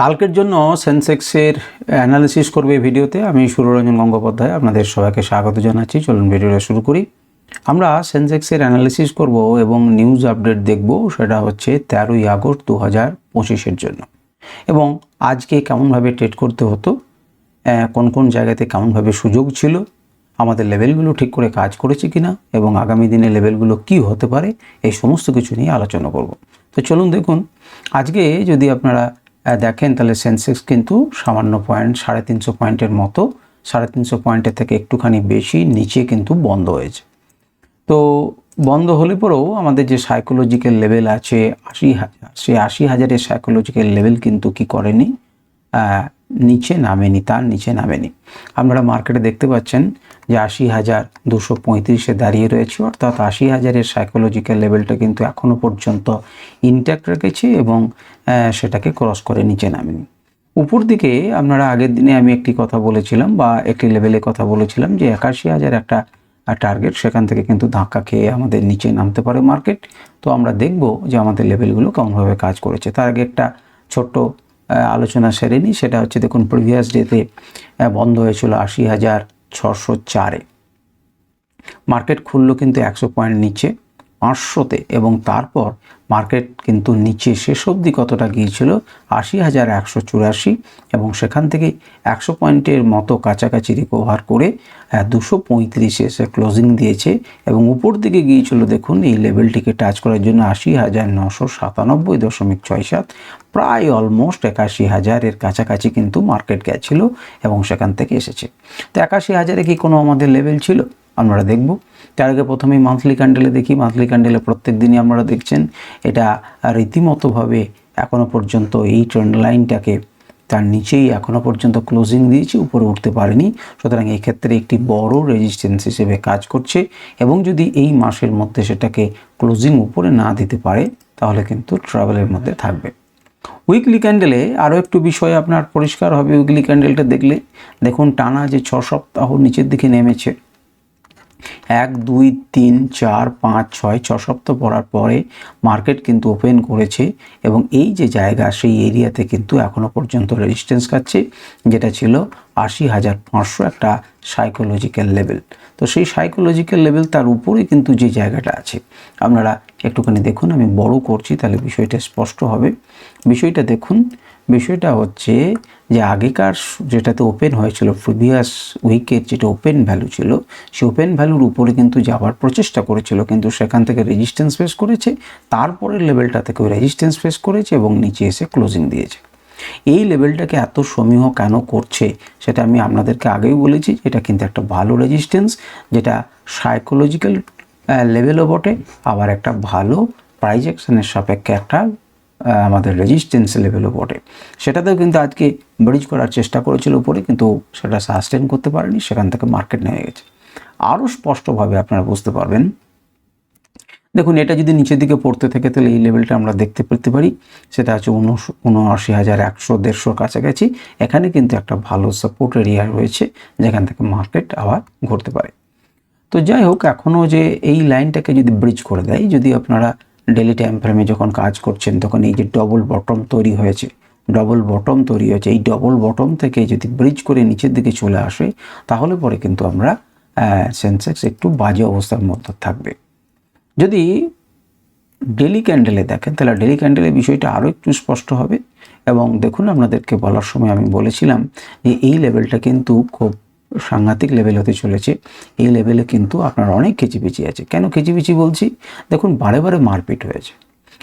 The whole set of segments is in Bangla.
কালকের জন্য সেন্সেক্সের অ্যানালিসিস করবে ভিডিওতে আমি সুররঞ্জন গঙ্গোপাধ্যায়, আপনাদের সবাইকে স্বাগত জানাচ্ছি। চলুন ভিডিওটা শুরু করি। আমরা সেন্সেক্সের অ্যানালিসিস করব এবং নিউজ আপডেট দেখব, সেটা হচ্ছে তেরোই আগস্ট দু হাজার পঁচিশের জন্য। এবং আজকে কেমনভাবে ট্রেড করতে হতো কোন কোন জায়গাতে কেমনভাবে সুযোগ ছিল, আমাদের লেভেলগুলো ঠিক করে কাজ করেছে কিনা, এবং আগামী দিনে লেভেলগুলো কি হতে পারে, এই সমস্ত কিছু নিয়ে আলোচনা করব। তো চলুন দেখুন, আজকে যদি আপনারা দেখেন তাহলে সেন্সেক্স কিন্তু সামান্য পয়েন্ট সাড়ে তিনশো পয়েন্টের মতো। সাড়ে তিনশো পয়েন্টের থেকে একটুখানি বেশি, নিচে কিন্তু বন্ধ হয়েছে। তো বন্ধ হলে পরেও আমাদের যে সাইকোলজিক্যাল লেভেল আছে, আশি হাজার সেই আশি হাজারের সাইকোলজিক্যাল লেভেল কিন্তু কি করেনি? নিচে নামেনি, তার নিচে নামেনি। আপনারা মার্কেটে দেখতে পাচ্ছেন যে আশি হাজার দুশো পঁয়ত্রিশে দাঁড়িয়ে রয়েছে, অর্থাৎ আশি হাজারের সাইকোলজিক্যাল লেভেলটা কিন্তু এখনও পর্যন্ত ইনট্যাক্ট রেখেছে এবং সেটাকে ক্রস করে নিচে নামেনি। উপর দিকে আপনারা আগের দিনে আমি একটি কথা বলেছিলাম বা একটি লেভেলে কথা বলেছিলাম যে একাশি হাজার একটা টার্গেট সেখান থেকে কিন্তু ধাক্কা খেয়ে আমাদের নিচে নামতে পারে মার্কেট তো আমরা দেখব যে আমাদের লেভেলগুলো কেমনভাবে কাজ করেছে। তার আগে একটা ছোট্ট আলোচনা সেরে নিই। সেটা হচ্ছে দেখুন প্রিভিয়াস ডেতে বন্ধ হয়েছিল আশি হাজার ছশো চারে। মার্কেট খুললো কিন্তু একশো পয়েন্ট নিচে। পাঁচশোতে এবং তারপর মার্কেট কিন্তু নিচে শেষ অবধি কতটা গিয়েছিল? আশি হাজার একশো চুরাশি এবং সেখান থেকে একশো পয়েন্টের মতো কাছাকাছি রিকভার করে দুশো পঁয়ত্রিশে এসে ক্লোজিং দিয়েছে এবং উপর দিকে গিয়েছিল দেখুন, এই লেভেলটিকে টাচ করার জন্য আশি হাজার নশো সাতানব্বই দশমিক ছয় সাত, প্রায় অলমোস্ট একাশি হাজারের কাছাকাছি কিন্তু মার্কেট গেছিল এবং সেখান থেকে এসেছে। তো একাশি হাজারে কি কোনো আমাদের লেভেল ছিল? আমরা দেখব। তার আগে প্রথমেই মান্থলি ক্যান্ডেলে দেখি। মান্থলি ক্যান্ডেলে প্রত্যেক দিনই আপনারা দেখছেন, এটা রীতিমতোভাবে এখনও পর্যন্ত এই ট্রেন্ড লাইনটাকে তার নিচেই এখনও পর্যন্ত ক্লোজিং দিয়েছে, উপরে উঠতে পারেনি। সুতরাং এই ক্ষেত্রে একটি বড় রেজিস্ট্যান্স হিসেবে কাজ করছে এবং যদি এই মাসের মধ্যে সেটাকে ক্লোজিং উপরে না দিতে পারে, তাহলে কিন্তু ট্রাভেলের মধ্যে থাকবে। উইকলি ক্যান্ডেলে আরও একটু বিষয় আপনার পরিষ্কার হবে উইকলি ক্যান্ডেলটা দেখলে। দেখুন, টানা যে ছ সপ্তাহ নিচের দিকে নেমেছে এক, দুই, তিন, চার, পাঁচ, ছয়, ছ সপ্তাহ পড়ার পরে মার্কেট কিন্তু ওপেন করেছে এবং এই যে জায়গা সেই এরিয়াতে কিন্তু এখনও পর্যন্ত রেজিস্ট্যান্স খাচ্ছে যেটা ছিল আশি হাজার পাঁচশো একটা সাইকোলজিক্যাল লেভেল তো সেই সাইকোলজিক্যাল লেভেল তার উপরে কিন্তু যে জায়গাটা আছে, আপনারা একটুখানি দেখুন, আমি বড় করছি, তাহলে বিষয়টা স্পষ্ট হবে। বিষয়টা দেখুন, বিষয়টা হচ্ছে যে আগেকার যেটাতে ওপেন হয়েছিল প্রিভিয়াস উইকের যেটা ওপেন ভ্যালু ছিল সেই ওপেন ভ্যালুর উপরে কিন্তু যাওয়ার প্রচেষ্টা করেছিল, কিন্তু সেখান থেকে রেজিস্ট্যান্স ফেস করেছে, তারপরের লেভেলটা থেকে রেজিস্ট্যান্স ফেস করেছে এবং নিচে এসে ক্লোজিং দিয়েছে। এই লেভেলটাকে এত সমীহ কেন করছে, সেটা আমি আপনাদেরকে আগেই বলেছি, এটা কিন্তু একটা ভালো রেজিস্ট্যান্স যেটা সাইকোলজিক্যাল লেভেলও বটে। আবার একটা ভালো প্রাইজেকশনের সাপেক্ষে একটা আমাদের রেজিস্ট্যান্স লেভেলও বটে। সেটাতেও কিন্তু আজকে ব্রিজ করার চেষ্টা করেছিল উপরে, কিন্তু সেটা সাস্টেন করতে পারেনি, সেখান থেকে মার্কেট নেমে গেছে। আরও স্পষ্টভাবে আপনারা বুঝতে পারবেন, দেখুন, এটা যদি নিচের দিকে পড়তে থাকে, তাহলে এই লেভেলটা আমরা দেখতে পেতে পারি। সেটা হচ্ছে উনআশি হাজার একশো দেড়শোর কাছাকাছি। এখানে কিন্তু একটা ভালো সাপোর্ট এরিয়া রয়েছে, যেখান থেকে মার্কেট আবার ঘুরতে পারে। তো যাই হোক এখনও যে এই লাইনটাকে যদি ব্রিজ করে দেয়, যদি আপনারা ডেলি টাইম ফ্রেমে যখন কাজ করছেন, তখন এই যে ডবল বটম তৈরি হয়েছে ডবল বটম তৈরি হয়েছে, এই ডবল বটম থেকে যদি ব্রিজ করে নিচের দিকে চলে আসে, তাহলে পরে কিন্তু আমরা সেন্সেক্স একটু বাজে অবস্থার মধ্যে থাকবে। যদি ডেলি ক্যান্ডেলে দেখেন, তাহলে ডেলি ক্যান্ডেলের বিষয়টা আরও একটু স্পষ্ট হবে। এবং দেখুন, আপনাদেরকে বলার সময় আমি বলেছিলাম যে এই লেভেলটা কিন্তু খুব সাংঘাতিক লেভেল হতে চলেছে। এই লেভেলে কিন্তু আপনার অনেক কেচিপিচি আছে। কেন কেচিপিচি বলছি? দেখুন, বারে বারে মারপিট হয়েছে।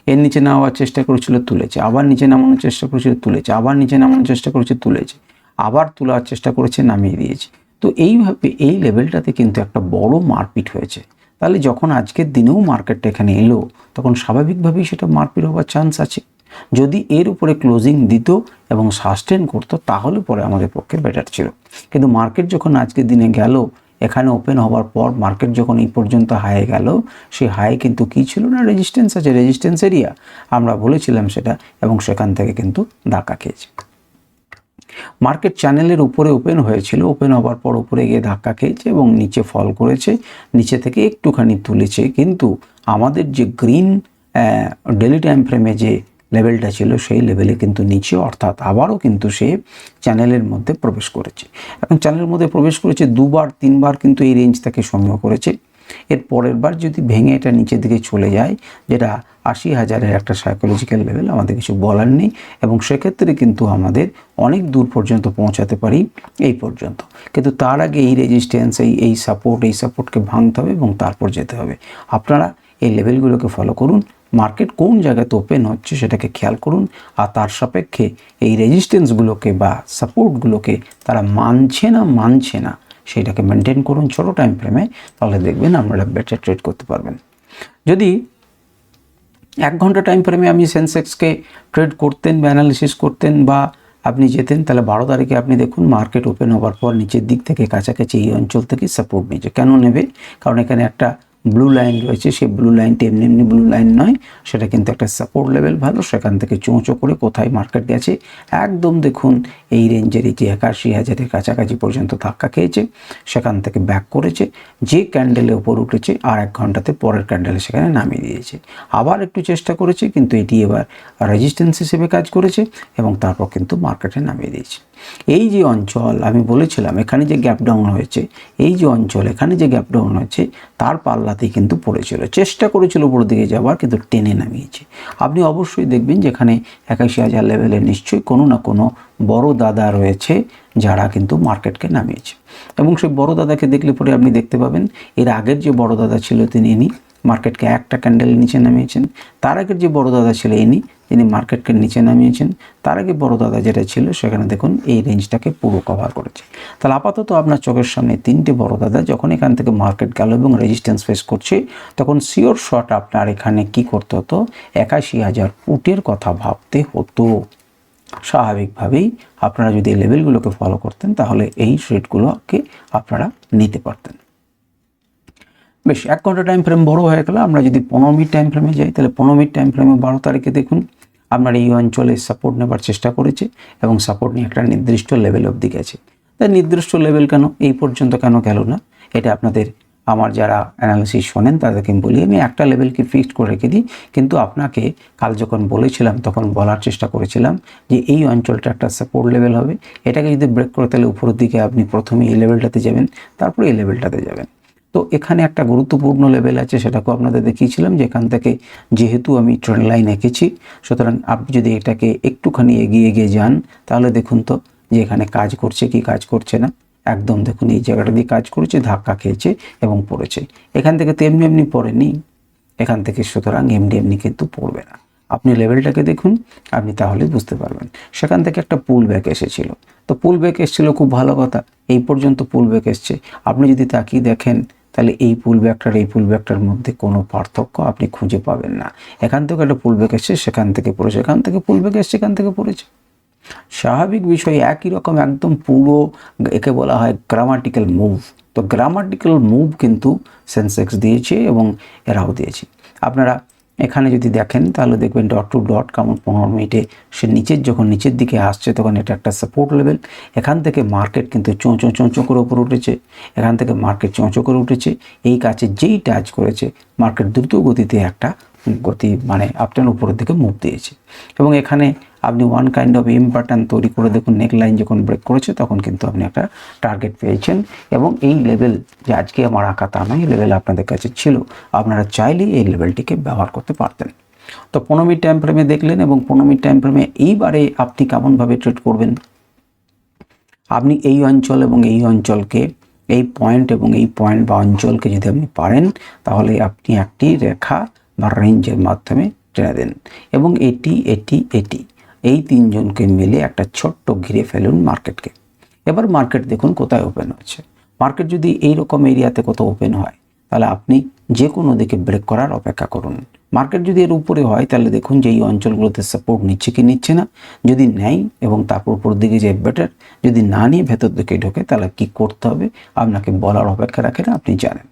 এর নিচে নামাবার চেষ্টা করেছিল, তুলেছে। আবার নিচে নামানোর চেষ্টা করেছিল, তুলেছে। আবার নিচে নামানোর চেষ্টা করেছে, তুলেছে। আবার তোলার চেষ্টা করেছে, নামিয়ে দিয়েছে। তো এইভাবে এই লেভেলটাতে কিন্তু একটা বড় মারপিট হয়েছে। তাহলে যখন আজকের দিনেও মার্কেটটা এখানে এলো, তখন স্বাভাবিকভাবেই সেটা মারপিট হওয়ার চান্স আছে। যদি এর উপরে ক্লোজিং দিত এবং সাস্টেন করতো, তাহলে পরে আমাদের পক্ষে বেটার ছিল। কিন্তু মার্কেট যখন আজকের দিনে গেল, এখানে ওপেন হওয়ার পর মার্কেট যখন এই পর্যন্ত হাই গেল, সেই হাই কিন্তু কী ছিল না? রেজিস্ট্যান্স আছে রেজিস্ট্যান্স এরিয়া আমরা বলেছিলাম সেটা এবং সেখান থেকে কিন্তু ধাক্কা খেয়েছে। মার্কেট চ্যানেলের উপরে ওপেন হয়েছিল ওপেন হওয়ার পর উপরে গিয়ে ধাক্কা খেয়েছে এবং নিচে ফল করেছে, নিচে থেকে একটুখানি তুলেছে। কিন্তু আমাদের যে গ্রিন ডেলি টাইম ফ্রেমে যে লেভেলটা ছিল সেই লেভেলে কিন্তু নিচে, অর্থাৎ আবারও কিন্তু সে চ্যানেলের মধ্যে প্রবেশ করেছে। এখন চ্যানেলের মধ্যে প্রবেশ করেছে দুবার, তিনবার কিন্তু এই রেঞ্জ তাকে সমীহ করেছে। এর পরের বার যদি ভেঙে এটা নিচের দিকে চলে যায়, যেটা আশি হাজারের একটা সাইকোলজিক্যাল লেভেল আমাদের কিছু বলার নেই, এবং সেক্ষেত্রে কিন্তু আমাদের অনেক দূর পর্যন্ত পৌঁছাতে পারি এই পর্যন্ত। কিন্তু তার আগে এই রেজিস্ট্যান্স এই এই সাপোর্ট এই সাপোর্টকে ভাঙতে হবে এবং তারপর যেতে হবে। আপনারা এই লেভেলগুলোকে ফলো করুন। মার্কেট কোন জায়গাতে ওপেন হচ্ছে সেটাকে খেয়াল করুন আর তার সাপেক্ষে এই রেজিস্ট্যান্সগুলোকে বা সাপোর্টগুলোকে তারা মানছে না মানছে না, সেটাকে মেনটেন করুন ছোটো টাইম ফ্রেমে তাহলে দেখবেন আপনারা বেটার ট্রেড করতে পারবেন। যদি এক ঘণ্টা টাইম ফ্রেমে আপনি সেন্সেক্সকে ট্রেড করতেন বা অ্যানালিসিস করতেন বা আপনি যেতেন, তাহলে বারো তারিখে আপনি দেখুন মার্কেট ওপেন হওয়ার পর নিচের দিক থেকে কাছাকাছি এই অঞ্চল থেকে সাপোর্ট নিয়েছে। কেন নেবে? কারণ এখানে একটা ব্লু লাইন রয়েছে, সেই ব্লু লাইনটা এমনি এমনি ব্লু লাইন নয়। সেটা কিন্তু একটা সাপোর্ট লেভেল ভালো, সেখান থেকে চোঁচো করে কোথায় মার্কেট গেছে, একদম দেখুন এই রেঞ্জের এই যে একাশি হাজারের কাছাকাছি পর্যন্ত ধাক্কা খেয়েছে, সেখান থেকে ব্যাক করেছে, যে ক্যান্ডেলে ওপর উঠেছে, আর এক ঘন্টাতে পরের ক্যান্ডেলে সেখানে নামিয়ে দিয়েছে। আবার একটু চেষ্টা করেছে, কিন্তু এটি এবার রেজিস্ট্যান্স হিসেবে কাজ করেছে এবং তারপর কিন্তু মার্কেটে নামিয়ে দিয়েছে। এই যে অঞ্চল, আমি বলেছিলাম, এখানে যে গ্যাপ ডাউন হয়েছে, এই যে অঞ্চল, এখানে যে গ্যাপ ডাউন হয়েছে, তার পাল্লাতেই কিন্তু পড়েছিল। চেষ্টা করেছিল উপরের দিকে যাওয়ার, কিন্তু টেনে নামিয়েছে। আপনি অবশ্যই দেখবেন যেখানে একাশি হাজার লেভেলে নিশ্চয়ই কোনো না কোনো বড় দাদা রয়েছে যারা কিন্তু মার্কেটকে নামিয়েছে। এবং সেই বড় দাদাকে দেখলে পরে আপনি দেখতে পাবেন, এর আগের যে বড় দাদা ছিল তিনি মার্কেটকে একটা ক্যান্ডেল নিচে নামিয়েছেন। তার আগের যে বড় দাদা ছিল ইনি যিনি মার্কেটকে নিচে নামিয়েছেন। তার আগে বড় দাদা যেটা ছিল, সেখানে দেখুন এই রেঞ্জটাকে পুরো কভার করেছে। তাহলে আপাতত আপনার চোখের সামনে তিনটে বড় দাদা যখন এখান থেকে মার্কেট গেল এবং রেজিস্ট্যান্স ফেস করছে, তখন সিওর শট আপনার এখানে কি করতে হতো? একাশি হাজার ফুটের কথা ভাবতে হতো। স্বাভাবিকভাবেই আপনারা যদি লেভেলগুলোকে ফলো করতেন, তাহলে এই শেডগুলোকে আপনারা নিতে পারতেন। বেশ, এক ঘণ্টা টাইম ফ্রেম বড় হয়ে গেল আমরা যদি পনেরো মিনিট টাইম ফ্রেমে যাই, তাহলে পনেরো মিনিট টাইম ফ্রেমে বারো তারিখে দেখুন আপনার এই অঞ্চলে সাপোর্ট নেবার চেষ্টা করেছে এবং সাপোর্ট নিয়ে একটা নির্দিষ্ট লেভেল অবধি গেছে। তাই নির্দিষ্ট লেভেল কেন? এই পর্যন্ত কেন গেল না? এটা আপনাদের, আমার যারা অ্যানালিসিস শোনেন তাদেরকে বলি, আমি একটা লেভেলকে ফিক্সড করে রেখে দিই। কিন্তু আপনাকে কাল যখন বলেছিলাম, তখন বলার চেষ্টা করেছিলাম যে এই অঞ্চলটা একটা সাপোর্ট লেভেল হবে। এটাকে যদি ব্রেক করে, তাহলে উপরের দিকে আপনি প্রথমে এই লেভেলটাতে যাবেন, তারপরে এই লেভেলটাতে যাবেন। তো এখানে একটা গুরুত্বপূর্ণ লেভেল আছে, সেটাকেও আপনাদের দেখিয়েছিলাম যে এখান থেকে যেহেতু আমি ট্রেন লাইন এঁকেছি, সুতরাং আপনি যদি এটাকে একটুখানি এগিয়ে এগিয়ে যান, তাহলে দেখুন তো যে এখানে কাজ করছে কি কাজ করছে না। একদম দেখুন এই জায়গাটা দিয়ে কাজ করেছে, ধাক্কা খেয়েছে এবং পড়েছে। এখান থেকে তো এমনি এমনি পড়েনি। এখান থেকে সুতরাং এমনি এমনি কিন্তু পড়বে না। আপনি লেভেলটাকে দেখুন, আপনি তাহলে বুঝতে পারবেন। সেখান থেকে একটা পুল ব্যাক এসেছিল। তো পুল ব্যাক এসেছিল খুব ভালো কথা। এই পর্যন্ত পুল ব্যাক এসছে। আপনি যদি তাকিয়ে দেখেন তাহলে এই পুল ব্যাকটার এই পুল ব্যাকটার মধ্যে কোনো পার্থক্য আপনি খুঁজে পাবেন না। এখান থেকে একটা পুল ব্যাক এসছে, সেখান থেকে পড়েছে, এখান থেকে পুল ব্যাক এসছে এখান থেকে পড়েছে। স্বাভাবিক বিষয় একই রকম, একদম পুরো একে বলা হয় গ্রামাটিক্যাল মুভ তো গ্রামাটিক্যাল মুভ কিন্তু সেন্সেক্স দিয়েছে এবং এরাও দিয়েছে। আপনারা এখানে যদি দেখেন, তাহলে দেখবেন ডট টু ডট কেমন পনেরো মিনিটে সে নিচের যখন নিচের দিকে আসছে, তখন এটা একটা সাপোর্ট লেভেল এখান থেকে মার্কেট কিন্তু চোঁচো চোঁচো করে উপরে উঠেছে। এখান থেকে মার্কেট চোঁচো করে উঠেছে। এই কাছে যেই টাচ করেছে মার্কেট দ্রুত গতিতে একটা গতি মানে আপনার উপরের দিকে মুভ দিয়েছে। এবং এখানে আপনি one kind of M pattern তৈরি করে দেখুন নেক লাইন যখন ব্রেক করেছে, তখন কিন্তু আপনি একটা টার্গেট পেয়েছেন। এবং এই লেভেল যে আজকে আমার আঁকা তা নয়, এই লেভেল আপনাদের কাছে ছিল। আপনারা চাইলেই এই লেভেলটিকে ব্যবহার করতে পারতেন। তো পনেরো মিনিট টাইম ফ্রেমে দেখলেন এবং পনেরো মিনিট টাইম ফ্রেমে এইবারে আপনি কেমনভাবে ট্রেড করবেন? আপনি এই অঞ্চল এবং এই অঞ্চলকে, এই পয়েন্ট এবং এই পয়েন্ট বা অঞ্চলকে যদি আপনি পারেন, তাহলে আপনি একটি রেখা বা রেঞ্জের মাধ্যমে টেনে দেন। এবং এটি এটি এটি। এই তিনজনকে মিলে একটা ছোট্ট ঘিরে ফেলুন মার্কেটকে। এবার মার্কেট দেখুন কোথায় ওপেন হচ্ছে। মার্কেট যদি এই রকম এরিয়াতে কোথাও ওপেন হয়, তাহলে আপনি যে কোনো দিকে ব্রেক করার অপেক্ষা করুন। মার্কেট যদি এর উপরে হয়, তাহলে দেখুন যে এই অঞ্চলগুলোতে সাপোর্ট নিচ্ছে কি নিচ্ছে না। যদি নেয় এবং তারপর উপর দিকে যায় বেটার যদি না নিয়ে ভেতর দিকে ঢোকে, তাহলে কি করতে হবে? আপনাকে বলার অপেক্ষা রাখে না, আপনি জানেন।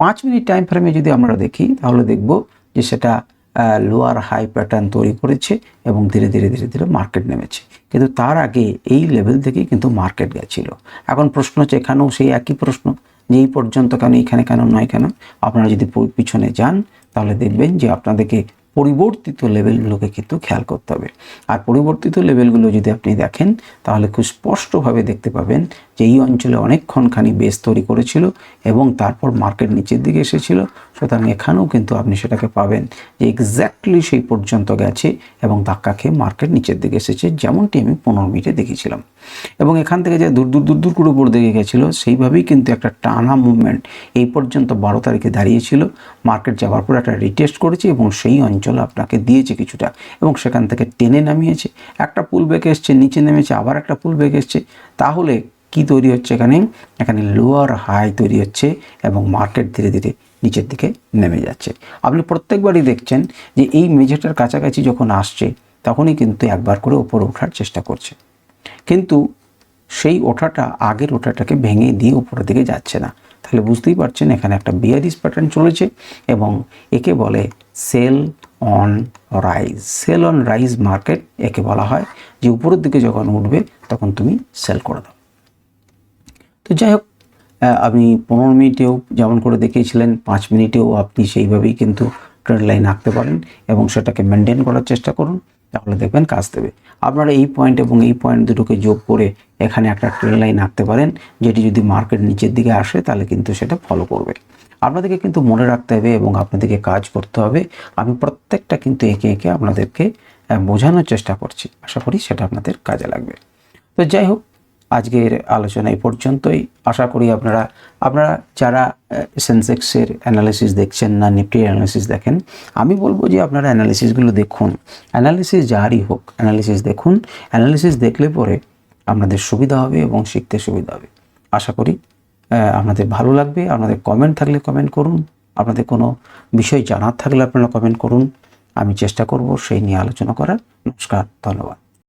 পাঁচ মিনিট টাইম ফ্রেমে যদি আমরা দেখি, তাহলে দেখব যে সেটা লোয়ার হাই প্যাটার্ন তৈরি করেছে এবং ধীরে ধীরে ধীরে ধীরে মার্কেট নেমেছে। কিন্তু তার আগে এই লেভেল থেকেই কিন্তু মার্কেট গেছিল। এখন প্রশ্ন হচ্ছে, এখানেও সেই একই প্রশ্ন? যে এই পর্যন্ত কেন, এখানে কেন, নয় কেন? আপনারা যদি পিছনে যান, তাহলে দেখবেন যে আপনাদেরকে পরিবর্তিত লেভেলগুলোকে কিন্তু খেয়াল করতে হবে। আর পরিবর্তিত লেভেলগুলো যদি আপনি দেখেন, তাহলে খুব স্পষ্টভাবে দেখতে পাবেন যে এই অঞ্চলে অনেকক্ষণখানি বেস তৈরি করেছিল এবং তারপর মার্কেট নিচের দিকে এসেছিল। সুতরাং এখানেও কিন্তু আপনি সেটাকে পাবেন যে এক্স্যাক্টলি সেই পর্যন্ত গেছে এবং ধাক্কা খেয়ে মার্কেট নিচের দিকে এসেছে, যেমনটি আমি পনেরো মিনিটে দেখেছিলাম এবং এখান থেকে যে দূর দূর দূর দূর করে উপর দিকে গেছিল, সেইভাবেই কিন্তু একটা টানা মুভমেন্ট এই পর্যন্ত বারো তারিখে দাঁড়িয়েছিল। মার্কেট যাওয়ার পর একটা রিটেস্ট করেছে এবং সেই অঞ্চল আপনাকে দিয়েছে কিছুটা এবং সেখান থেকে টেনে নামিয়েছে। একটা পুল বেঁকে এসছে, নিচে নেমেছে, আবার একটা পুল বেঁকে এসছে। তাহলে কি তৈরি হচ্ছে এখানে? এখানে লোয়ার হাই তৈরি হচ্ছে এবং মার্কেট ধীরে ধীরে নিচের দিকে নেমে যাচ্ছে। আপনি প্রত্যেকবারই দেখছেন যে এই মেঝেটার কাছাকাছি যখন আসছে, তখনই কিন্তু একবার করে ওপরে ওঠার চেষ্টা করছে। কিন্তু সেই ওঠাটা, আগের ওঠাটাকে ভেঙে দিয়ে উপরের দিকে যাচ্ছে না। তাহলে বুঝতেই পারছেন, এখানে একটা বিয়ারিস প্যাটার্ন চলেছে এবং একে বলে sell on rise sell on rise market একে বলা হয়, যে উপরের দিকে যখন উঠবে তখন তুমি সেল করে দাও। তো যাই হোক আপনি পনেরো মিনিটেও যেমন করে দেখিয়েছিলেন, পাঁচ মিনিটেও আপনি সেইভাবেই কিন্তু ট্রেন্ড লাইন আঁকতে পারেন এবং সেটাকে মেনটেন করার চেষ্টা করুন। তাহলে দেখবেন কাজ দেবে। আপনারা এই পয়েন্ট এবং এই পয়েন্ট দুটোকে যোগ করে এখানে একটা ট্রেন লাইন আঁকতে পারেন, যেটি যদি মার্কেট নিচের দিকে আসে, তাহলে কিন্তু সেটা ফলো করবে। আপনাদেরকে কিন্তু মনে রাখতে হবে এবং আপনাদেরকে কাজ করতে হবে। আমি প্রত্যেকটা কিন্তু একে একে আপনাদেরকে বোঝানোর চেষ্টা করছি। আশা করি সেটা আপনাদের কাজে লাগবে। তো যাই হোক আজকের আলোচনা এই পর্যন্তই। আশা করি আপনারা আপনারা যারা সেন্সেক্সের অ্যানালিসিস দেখছেন না নিফটির অ্যানালিসিস দেখেন, আমি বলব যে আপনারা অ্যানালিসিসগুলো দেখুন। অ্যানালিসিস যারই হোক অ্যানালিসিস দেখুন। অ্যানালিসিস দেখলে পরে আপনাদের সুবিধা হবে এবং শিখতে সুবিধা হবে। আশা করি আপনাদের ভালো লাগবে। আপনাদের কমেন্ট থাকলে কমেন্ট করুন। আপনাদের কোনো বিষয় জানার থাকলে আপনারা কমেন্ট করুন। আমি চেষ্টা করব সেই নিয়ে আলোচনা করার। নমস্কার, ধন্যবাদ।